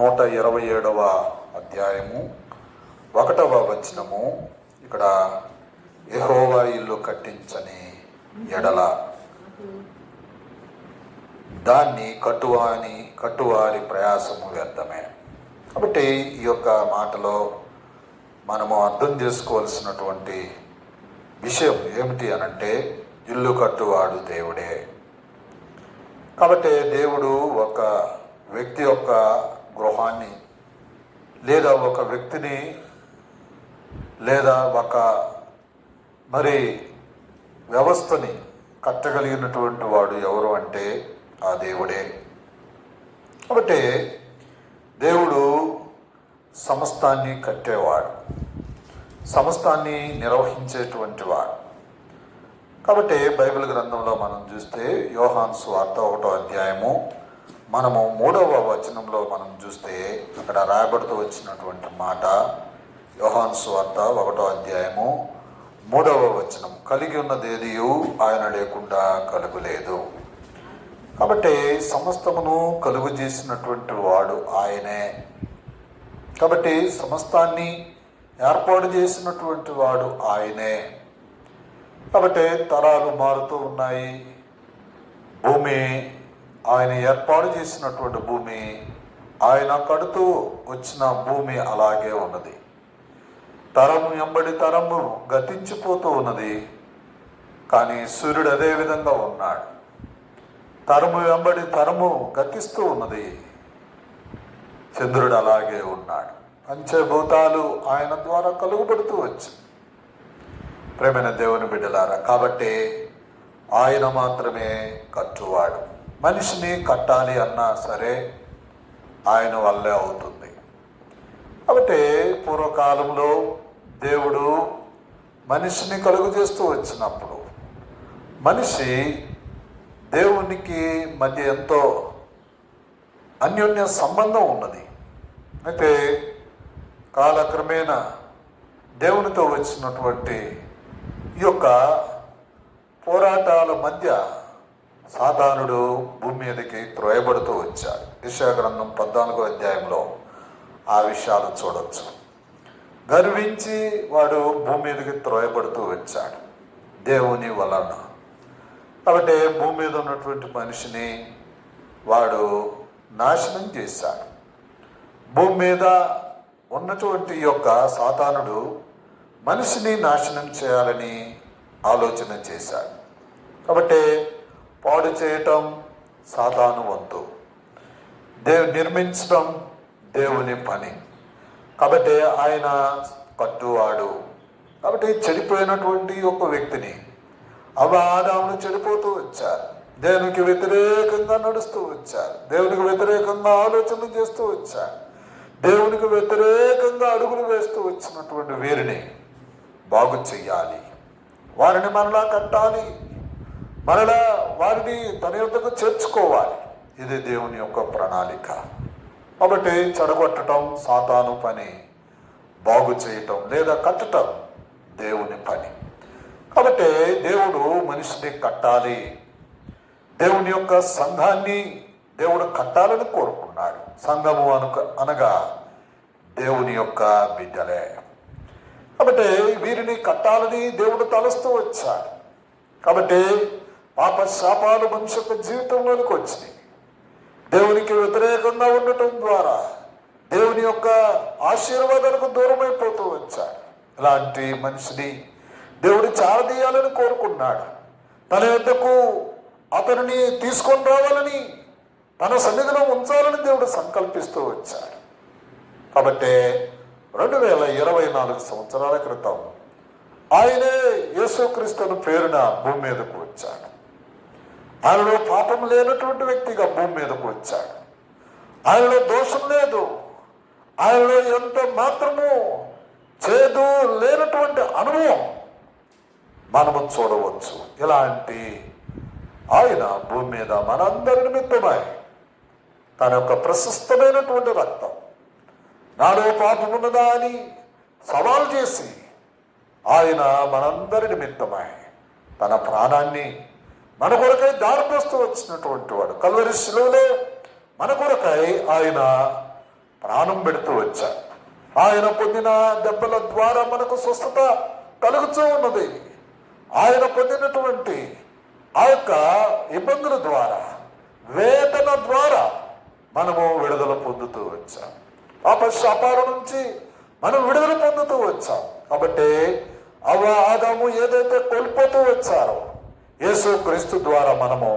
నూట ఇరవై ఏడవ అధ్యాయము ఒకటవ వచనము. ఇక్కడ ఎహోవా ఇల్లు కట్టించని ఎడల. దాన్ని కట్టువాని కట్టువారి ప్రయాసము వ్యర్థమే. కాబట్టి ఈ యొక్క మాటలో మనము అర్థం చేసుకోవాల్సినటువంటి విషయం ఏమిటి అనంటే ఇల్లు కట్టువాడు దేవుడే. కాబట్టి దేవుడు ఒక వ్యక్తి యొక్క గృహాన్ని లేదా ఒక వ్యక్తిని లేదా ఒక మరి వ్యవస్థని కట్టగలిగినటువంటి వాడు ఎవరు అంటే ఆ దేవుడే. కాబట్టి దేవుడు సమస్తాన్ని కట్టేవాడు. సమస్తాన్ని నిర్వహించేటువంటి వాడు. కాబట్టి బైబిల్ గ్రంథంలో మనం చూస్తే యోహాన్ వార్త ఒకటో అధ్యాయము మనము మూడవ వచనంలో మనం చూస్తే అక్కడ రాయబడుతూ వచ్చినటువంటి మాట యోహాన్ స్వార్త ఒకటో అధ్యాయము మూడవ వచనం. కలిగి ఉన్నది ఆయన లేకుండా కలుగులేదు. కాబట్టి సమస్తమును కలుగు చేసినటువంటి వాడు ఆయనే. కాబట్టి సమస్తాన్ని ఏర్పాటు చేసినటువంటి వాడు ఆయనే. కాబట్టి తరాలు మారుతూ ఉన్నాయి. భూమి ఆయన ఏర్పాటు చేసినటువంటి భూమి ఆయన కడుతూ వచ్చిన భూమి అలాగే ఉన్నది. తరము వెంబడి తరము గతించిపోతూ ఉన్నది. కానీ సూర్యుడు అదే విధంగా ఉన్నాడు. తరము వెంబడి తరము గతిస్తూ ఉన్నది. చంద్రుడు అలాగే ఉన్నాడు. పంచభూతాలు ఆయన ద్వారా కలుగుబడుతూ వచ్చింది ప్రేమైన దేవుని బిడ్డలారా కాబట్టి ఆయన మాత్రమే కట్టువాడు. మనిషిని కట్టాలి అన్నా సరే ఆయన వల్లే అవుతుంది. కాబట్టి పూర్వకాలంలో దేవుడు మనిషిని కలుగు చేస్తూ వచ్చినప్పుడు మనిషి దేవునికి మధ్య ఎంతో అన్యోన్య సంబంధం ఉన్నది. అయితే కాలక్రమేణా దేవునితో వచ్చినటువంటి ఈ యొక్క పోరాటాల మధ్య సాతానుడు భూమి మీదకి త్రోయబడుతూ వచ్చాడు. గ్రంథం పద్నాలుగో అధ్యాయంలో ఆ విషయాలు చూడొచ్చు. గర్వించి వాడు భూమి మీదకి త్రోయబడుతూ వచ్చాడు. దేవుని వలన. కాబట్టి భూమి మీద ఉన్నటువంటి మనిషిని వాడు నాశనం చేశాడు. భూమి మీద ఉన్నటువంటి యొక్క సాతానుడు మనిషిని నాశనం చేయాలని ఆలోచన చేశాడు. కాబట్టి పాడు చేయటం సాతాను వంతు. దేవు నిర్మించడం దేవుని పని. కాబట్టి ఆయన కట్టువాడు. కాబట్టి చెడిపోయినటువంటి ఒక వ్యక్తిని అవాదాములు చెడిపోతూ వచ్చారు. దేవునికి వ్యతిరేకంగా నడుస్తూ వచ్చారు. దేవునికి వ్యతిరేకంగా ఆలోచనలు చేస్తూ వచ్చారు. దేవునికి వ్యతిరేకంగా అడుగులు వేస్తూ వచ్చినటువంటి వీరిని బాగు చెయ్యాలి. వారిని మనలా కట్టాలి. మరలా వారిని తన యొక్కకు చేర్చుకోవాలి. ఇది దేవుని యొక్క ప్రణాళిక. కాబట్టి చెడగొట్టడం సాతాను పని బాగు చేయటం లేదా కట్టటం దేవుని పని. కాబట్టి దేవుడు మనిషిని కట్టాలి. దేవుని యొక్క సంఘాన్ని దేవుడు కట్టాలని కోరుకున్నాడు. సంఘము అనుక అనగా దేవుని యొక్క బిడ్డలే. కాబట్టి వీరిని కట్టాలని దేవుడు తలుస్తూ వచ్చాడు. కాబట్టి పాప శాపాలు మనిషి యొక్క జీవితంలోనికి వచ్చినాయి. దేవునికి వ్యతిరేకంగా ఉండటం ద్వారా దేవుని యొక్క ఆశీర్వాదాలకు దూరమైపోతూ వచ్చాడు. ఇలాంటి మనిషిని దేవుడు చారదీయాలని కోరుకున్నాడు. తన యొద్దకు అతనిని తీసుకొని రావాలని తన సన్నిధిలో ఉంచాలని దేవుడు సంకల్పిస్తూ వచ్చాడు. కాబట్టి రెండు వేల ఇరవై నాలుగు సంవత్సరాల క్రితం ఆయనే యేసుక్రీస్తుని పేరున భూమి మీదకు వచ్చాడు. ఆయనలో పాపం లేనటువంటి వ్యక్తిగా భూమి మీదకు వచ్చాడు. ఆయనలో దోషం లేదు. ఆయనలో ఎంత మాత్రము చేదు లేనటువంటి అనుభవం మనము చూడవచ్చు. ఇలాంటి ఆయన భూమి మీద మనందరి నిమిత్తమై తన యొక్క ప్రశస్తమైనటువంటి రక్తం నాలో పాపమున్నదా అని సవాల్ చేసి ఆయన మనందరి నిమిత్తమై తన ప్రాణాన్ని మన కొరకై దారిపోస్తూ వచ్చినటువంటి వాడు. కల్వరి శిలువలో మన కొరకై ఆయన ప్రాణం పెడుతూ వచ్చాడు. ఆయన పొందిన దెబ్బల ద్వారా మనకు స్వస్థత కలుగుతూ ఉన్నది. ఆయన పొందినటువంటి ఆ యొక్క ఇబ్బందుల ద్వారా వేదన ద్వారా మనము విడుదల పొందుతూ వచ్చాం. ఆ పశ్చాపాల నుంచి మనం విడుదల పొందుతూ వచ్చాం. కాబట్టి అవ ఆదాము ఏదైతే కోల్పోతూ వచ్చారో యేసు క్రీస్తు ద్వారా మనము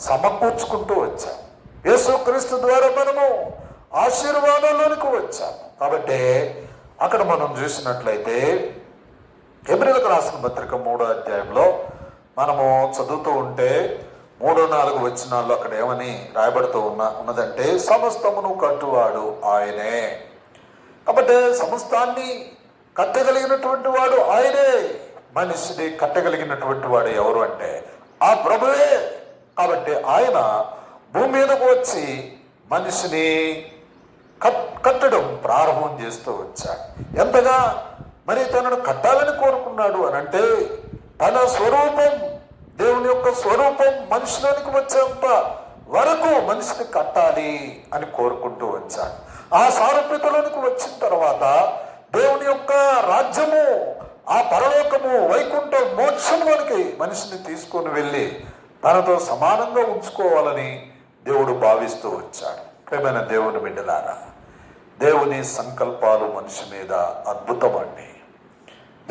సమకూర్చుకుంటూ వచ్చాం యేసు క్రీస్తు ద్వారా మనము ఆశీర్వాదంలోనికి వచ్చాము. కాబట్టి అక్కడ మనం చూసినట్లయితే ఎబ్రిలకు రాసిన పత్రిక మూడో అధ్యాయంలో మనము చదువుతూ ఉంటే మూడో నాలుగు వచ్చినాల్లో అక్కడ ఏమని రాయబడుతూ ఉన్న ఉన్నదంటే సమస్తమును కట్టువాడు ఆయనే. కాబట్టి సమస్తాన్ని కట్టగలిగినటువంటి వాడు ఆయనే. మనిషిని కట్టగలిగినటువంటి వాడు ఎవరు అంటే ఆ ప్రభువే. కాబట్టి ఆయన భూమి మీదకు వచ్చి మనిషిని కట్ కట్టడం ప్రారంభం చేస్తూ వచ్చాడు. ఎంతగా? మరి తనను కట్టాలని కోరుకున్నాడు అని అంటే తన స్వరూపం దేవుని యొక్క స్వరూపం మనిషిలోనికి వచ్చేంత వరకు మనిషిని కట్టాలి అని కోరుకుంటూ వచ్చాడు. ఆ సారూప్యతలోనికి వచ్చిన తర్వాత దేవుని యొక్క రాజ్యము ఆ పరలోకము వైకుంఠ మోక్షంలోనికి మనిషిని తీసుకొని వెళ్ళి తనతో సమానంగా ఉంచుకోవాలని దేవుడు భావిస్తూ వచ్చాడు. ప్రేమైన దేవుని బిడ్డలారా దేవుని సంకల్పాలు మనిషి మీద అద్భుతమండి.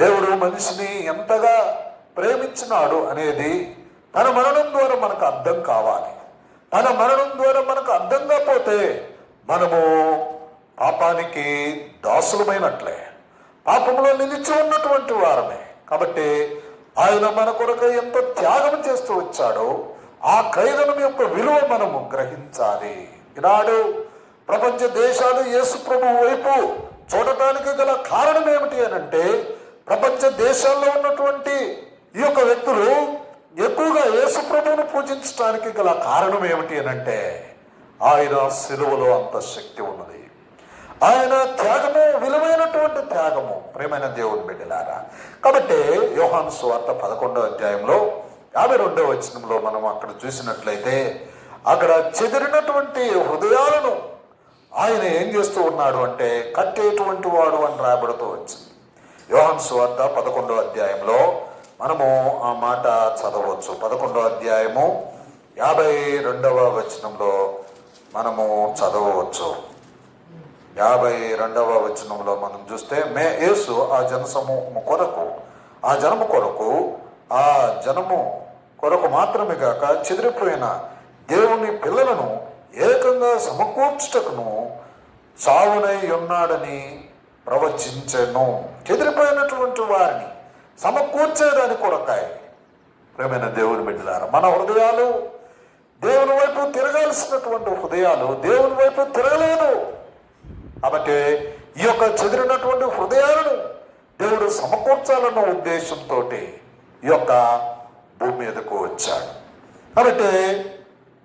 దేవుడు మనిషిని ఎంతగా ప్రేమించినాడు అనేది తన మరణం ద్వారా మనకు అర్థం కావాలి. తన మరణం ద్వారా మనకు అర్థం కాకపోతే మనము పాపానికి దాసులమైనట్లే. పాపంలో నిలిచి ఉన్నటువంటి వారమే. కాబట్టి ఆయన మన కొరకు ఎంత త్యాగం చేస్తూ వచ్చాడో ఆ కైదనం యొక్క విలువ మనము గ్రహించాలి. ఈనాడు ప్రపంచ దేశాలు యేసు ప్రభు వైపు చూడటానికి గల కారణం ఏమిటి అని అంటే ప్రపంచ దేశాల్లో ఉన్నటువంటి ఈ యొక్క వ్యక్తులు ఎక్కువగా యేసు ప్రభువును పూజించడానికి గల కారణం ఏమిటి అని అంటే ఆయన సిలువలో అంత శక్తి ఉన్నది. ఆయన త్యాగము విలువైనటువంటి త్యాగము. ప్రేమైన దేవుని బిడ్డలారా కాబట్టి యోహాను సువార్త పదకొండవ అధ్యాయంలో యాభై రెండవ వచనంలో మనం అక్కడ చూసినట్లయితే అక్కడ చెదిరినటువంటి హృదయాలను ఆయన ఏం చేస్తూ ఉన్నాడు అంటే కట్టేటువంటి వాడు అని రాయబడుతూ వచ్చింది. యోహన్ సువార్త పదకొండవ అధ్యాయంలో మనము ఆ మాట చదవచ్చు. పదకొండవ అధ్యాయము యాభై రెండవ వచనంలో మనము చదవవచ్చు యాభై రెండవ వచనంలో మనం చూస్తే మే యేసు ఆ జనసమూహము కొరకు ఆ జనము కొరకు ఆ జనము కొరకు మాత్రమే కాక చెదిరిపోయిన దేవుని పిల్లలను ఏకంగా సమకూర్చుటకును చావునై ఉన్నాడని ప్రవచించను. చెదిరిపోయినటువంటి వారిని సమకూర్చేదాని కొరకాయ ప్రేమైన దేవుని బిడ్డలారా మన హృదయాలు దేవుని వైపు తిరగాల్సినటువంటి హృదయాలు దేవుని వైపు తిరగలేదు. కాబట్టి ఈ యొక్క చెదిరినటువంటి హృదయాలను దేవుడు సమకూర్చాలన్న ఉద్దేశంతో ఈ యొక్క భూమి మీదకు వచ్చాడు. కాబట్టి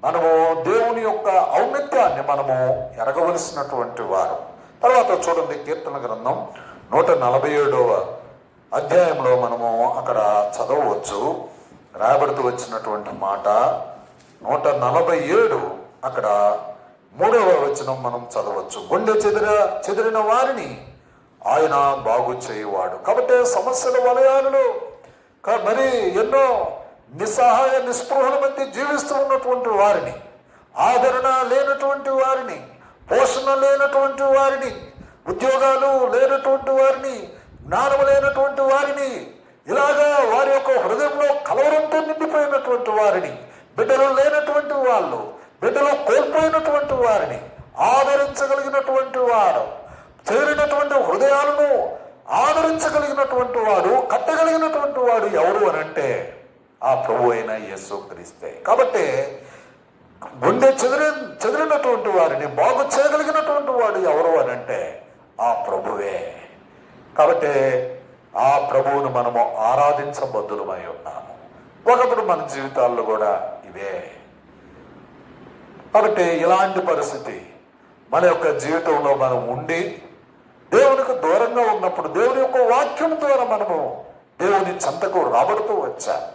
మనము దేవుని యొక్క ఔన్నత్యాన్ని మనము ఎరగవలసినటువంటి వారు. తర్వాత చూడండి కీర్తన గ్రంథం నూట నలభై ఏడవ అధ్యాయంలో మనము అక్కడ చదవవచ్చు. రాయబడుతూ వచ్చినటువంటి మాట నూట నలభై ఏడు అక్కడ మూడవ వచనం మనం చదవచ్చు. గుండె చెదిర చెదిరిన వారిని ఆయన బాగు చేయవాడు. కాబట్టి సమస్యల వలయాలలో మరి ఎన్నో నిస్సహాయ నిస్పృహల మధ్య జీవిస్తూ ఉన్నటువంటి వారిని ఆదరణ లేనటువంటి వారిని పోషణ లేనటువంటి వారిని ఉద్యోగాలు లేనటువంటి వారిని జ్ఞానం లేనటువంటి వారిని ఇలాగా వారి యొక్క హృదయంలో కలవరంతో నిండిపోయినటువంటి వారిని బిడ్డలు లేనటువంటి వాళ్ళు బిడ్డలు కోల్పోయినటువంటి వారిని ఆదరించగలిగినటువంటి వాడు చేరినటువంటి హృదయాలను ఆదరించగలిగినటువంటి వాడు కట్టగలిగినటువంటి వాడు ఎవరు అని అంటే ఆ ప్రభు అయిన యేసు క్రీస్తే. కాబట్టి గుండె చెదిరి చెదిరినటువంటి వారిని బాగు చేయగలిగినటువంటి వాడు ఎవరు అని అంటే ఆ ప్రభువే. కాబట్టి ఆ ప్రభువును మనము ఆరాధించబద్దులమై ఉన్నాము. ఒకప్పుడు మన జీవితాల్లో కూడా ఇవే. కాబట్టి ఇలాంటి పరిస్థితి మన యొక్క జీవితంలో మనం ఉండి దేవునికి దూరంగా ఉన్నప్పుడు దేవుని యొక్క వాక్యం ద్వారా మనము దేవుని చెంతకు రాబడుతూ వచ్చా?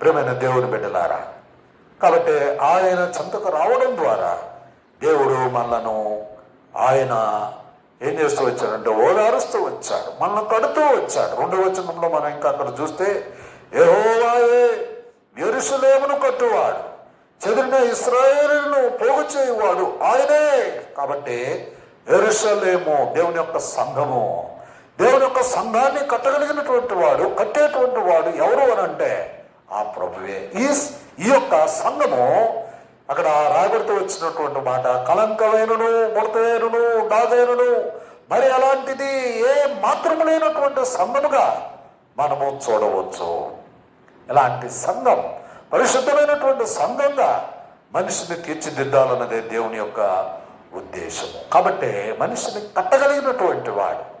ప్రేమైన దేవుని బిడ్డలారా కాబట్టి ఆయన చెంతకు రావడం ద్వారా దేవుడు మనలను ఆయన ఏం చేస్తూ వచ్చాడంటే ఓదారుస్తూ వచ్చాడు మనల్ని కడుతూ వచ్చాడు. రెండవ వచనంలో మనం ఇంకా అక్కడ చూస్తే యెహోవాయే ఎరుసలేమును కట్టువాడు. చెదిరిన ఇస్రాయేలును పోగు చేయువాడు ఆయనే. కాబట్టి ఎరుసలేము దేవుని యొక్క సంఘము దేవుని యొక్క సంఘాన్ని కట్టగలిగినటువంటి వాడు కట్టేటువంటి వాడు ఎవరు అని అంటే ఆ ప్రభువే. ఈ ఈ యొక్క సంఘము అక్కడ రాబడుతూ వచ్చినటువంటి మాట కలంకమైనను ముడతైనను డాగైనను మరి అలాంటిది ఏ మాత్రము లేనటువంటి సంఘముగా మనము చూడవచ్చు. ఇలాంటి సంఘం పరిశుద్ధమైనటువంటి సంఘంగా మనిషిని తీర్చిదిద్దాలన్నదే దేవుని యొక్క ఉద్దేశము. కాబట్టి మనిషిని కట్టగలిగినటువంటి వాడు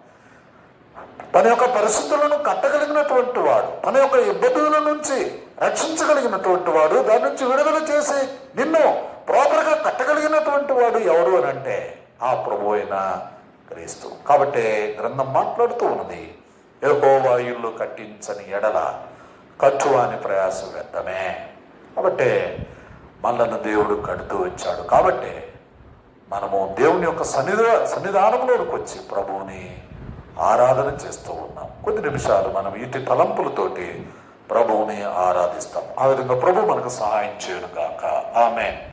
తన యొక్క పరిస్థితులను కట్టగలిగినటువంటి వాడు తన యొక్క ఇబ్బందుల నుంచి రక్షించగలిగినటువంటి వాడు దాని నుంచి విడుదల చేసి నిన్ను ప్రాపర్గా కట్టగలిగినటువంటి వాడు ఎవరు అని అంటే ఆ ప్రభు అయిన క్రీస్తు. కాబట్టి గ్రంథం మాట్లాడుతూ ఉన్నది యెహోవా ఇల్లు కట్టించని ఎడల కట్టు అని ప్రయాసం వ్యర్థమే. కాబట్టి మనల్ని దేవుడు కడుతూ వచ్చాడు. కాబట్టి మనము దేవుని యొక్క సన్నిధ సన్నిధానంలోనికి వచ్చి ప్రభువుని ఆరాధన చేస్తూ ఉన్నాం. కొద్ది నిమిషాలు మనం ఇటు తలంపులతోటి ప్రభువుని ఆరాధిస్తాం. ఆ విధంగా ప్రభు మనకు సహాయం చేయను కాక ఆమె